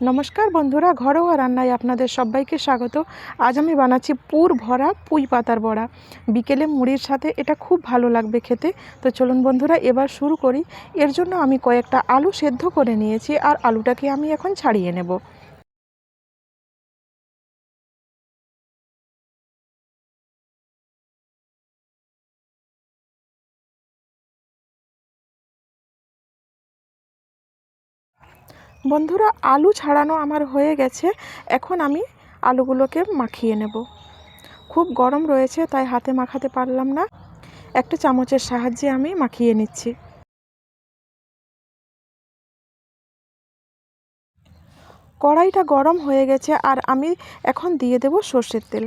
নমস্কার বন্ধুরা, ঘরোয়া রান্নায় আপনাদের সবাইকে স্বাগত। আজ আমি বানাচ্ছি পুর ভরা পুঁই পাতার বড়া। বিকেলে মুড়ির সাথে এটা খুব ভালো লাগবে খেতে। তো চলুন বন্ধুরা, এবার শুরু করি। এর জন্য আমি কয়েকটা আলু সেদ্ধ করে নিয়েছি আর আলুটাকে আমি এখন ছাড়িয়ে নেব। বন্ধুরা, আলু ছাড়ানো আমার হয়ে গেছে। এখন আমি আলুগুলোকে মাখিয়ে নেব। খুব গরম রয়েছে, তাই হাতে মাখাতে পারলাম না। একটা চামচের সাহায্যে আমি মাখিয়ে নিচ্ছি। কড়াইটা গরম হয়ে গেছে, আর আমি এখন দিয়ে দেব সর্ষের তেল।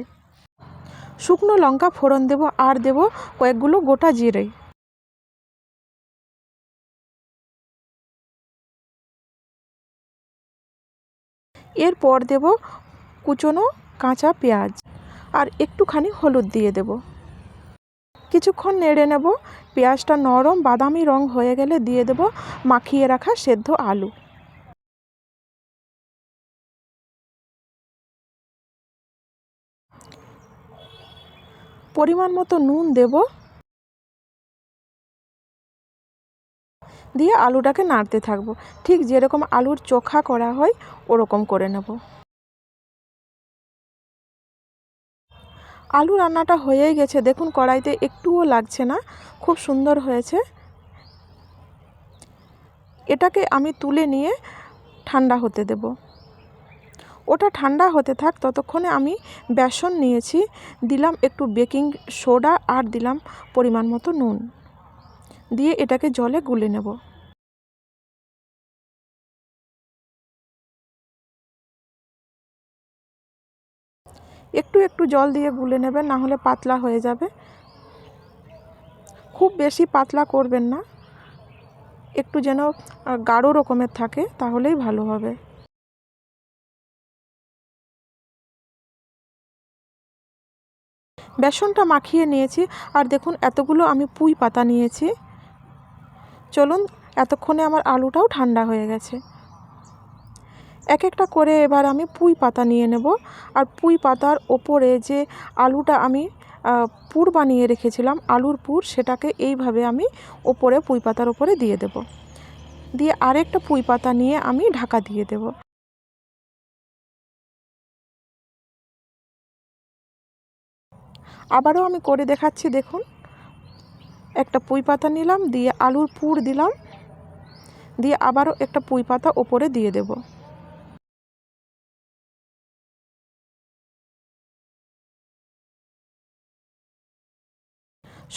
শুকনো লঙ্কা ফোড়ন দেব, আর দেব কয়েকগুলো গোটা জিরে। এরপর দেব কুচনো কাঁচা পেঁয়াজ আর একটুখানি হলুদ দিয়ে দেব। কিছুক্ষণ নেড়ে নেব। পেঁয়াজটা নরম বাদামি রং হয়ে গেলে দিয়ে দেব মাখিয়ে রাখা সেদ্ধ আলু। পরিমাণ মতো নুন দেব। দিয়ে আলুটাকে নাড়তে থাকব। ঠিক যেরকম আলুর চোখা করা হয়, ওরকম করে নেব। আলু রান্নাটা হয়েই গেছে। দেখুন, কড়াইতে একটুও লাগছে না। খুব সুন্দর হয়েছে। এটাকে আমি তুলে নিয়ে ঠান্ডা হতে দেব। ওটা ঠান্ডা হতে থাক, ততক্ষণে আমি বেসন নিয়েছি। দিলাম একটু বেকিং সোডা আর দিলাম পরিমাণ মতো নুন। দিয়ে এটাকে জলে গুলে নেব। একটু একটু জল দিয়ে গুলে নেবেন, না হলে পাতলা হয়ে যাবে। খুব বেশি পাতলা করবেন না। একটু যেন গাঢ় রকমের থাকে, তাহলেই ভালো হবে। বেসনটা মাখিয়ে নিয়েছি, আর দেখুন এতগুলো আমি পুঁই পাতা নিয়েছি। চলুন, এতক্ষণে আমার আলুটাও ঠান্ডা হয়ে গেছে। এক একটা করে এবার আমি পুঁই পাতা নিয়ে নেব। আর পুঁই পাতার ওপরে যে আলুটা আমি পুর বানিয়ে রেখেছিলাম, আলুর পুর, সেটাকে এইভাবে আমি ওপরে পুঁই পাতার ওপরে দিয়ে দেব। দিয়ে আরেকটা পুঁই পাতা নিয়ে আমি ঢাকা দিয়ে দেব। আবারও আমি করে দেখাচ্ছি, দেখুন। একটা পুঁই পাতা নিলাম, দিয়ে আলুর পুর দিলাম, দিয়ে আবারও একটা পুঁই পাতা ওপরে দিয়ে দেব।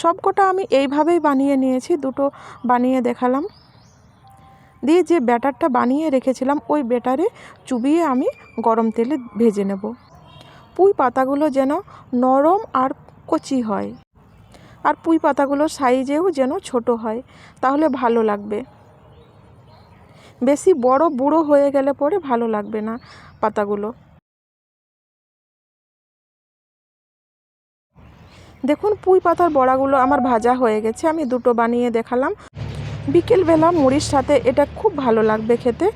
সবকটা আমি এইভাবেই বানিয়ে নিয়েছি, দুটো বানিয়ে দেখালাম। দিয়ে যে ব্যাটারটা বানিয়ে রেখেছিলাম, ওই ব্যাটারে চুবিয়ে আমি গরম তেলে ভেজে নেব। পুঁই পাতাগুলো যেন নরম আর কচি হয়। আর পুঁই পাতাগুলো সাইজেও যেন ছোট হয়, তাহলে ভালো লাগবে। বেশি বড় বুড়ো হয়ে গেলে পরে ভালো লাগবে না পাতাগুলো। দেখুন, পুঁই পাতার বড়াগুলো আমার ভাজা হয়ে গেছে, আমি দুটো বানিয়ে দেখালাম। বিকেলবেলা মুড়ির সাথে এটা খুব ভালো লাগবে খেতে।